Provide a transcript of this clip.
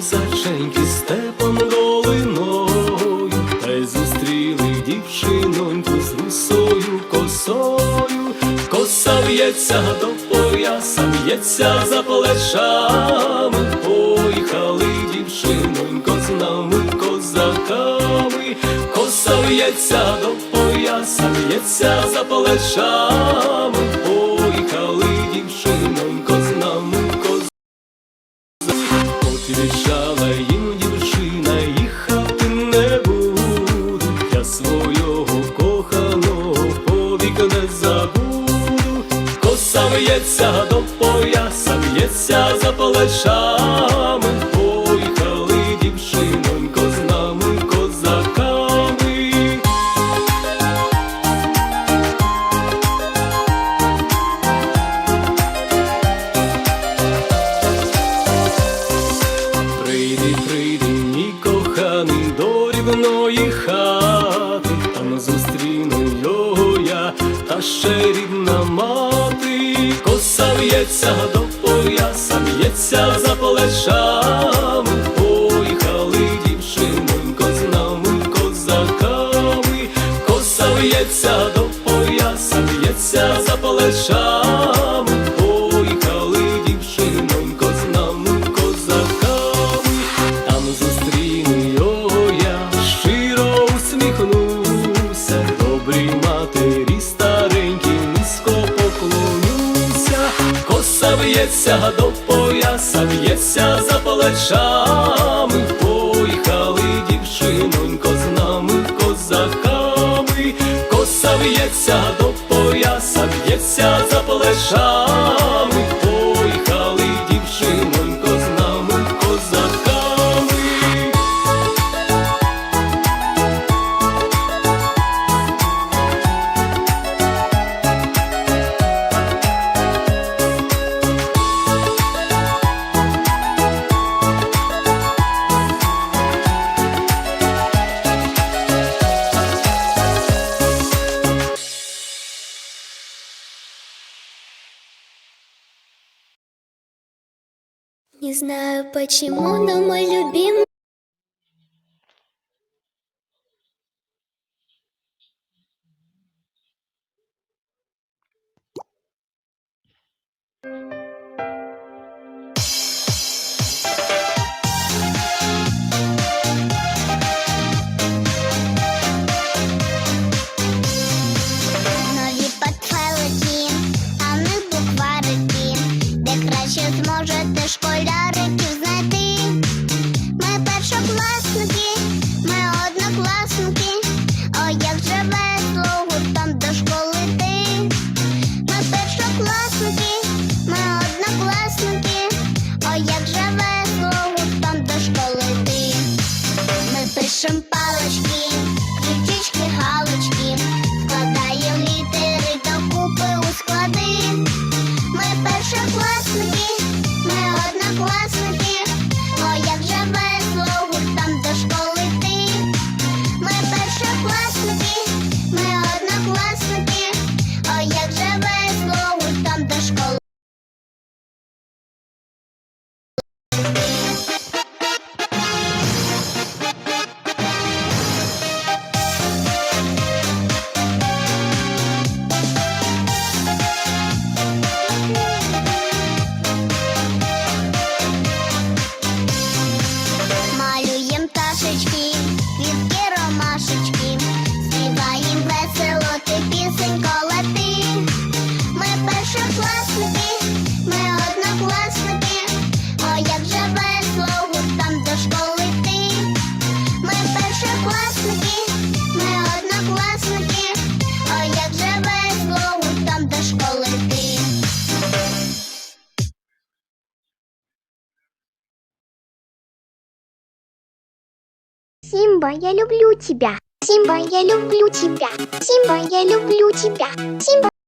козаченьки степом долиною, та й зустріли дівчиноньку з русою косою, коса в'ється до пояса, в'ється за плечами, поїхали дівчинонько з нами козаками, коса в'ється до пояса, в'ється за плечами, поїхали в'ється до пояса, в'ється за плечами, поїхали дівчинонько з нами козаками. Прийди, прийди, мій коханий до рівної хати, там зустріну його я, та ще рідна мати, в'ється до пояса, сам'ється, за плечами, коса в'ється до пояса, б'ється за плечами, Не знаю почему, но мой любимый зможете школяриків знайти. Ми першокласники, ми однокласники, о, як же весело гуртом до школи йти. Ми першокласники, ми однокласники, о, як же весело гуртом до школи йти. Ми пишем палочки, Симба, я люблю тебя. Симба, я люблю тебя. Симба, я люблю тебя. Симба.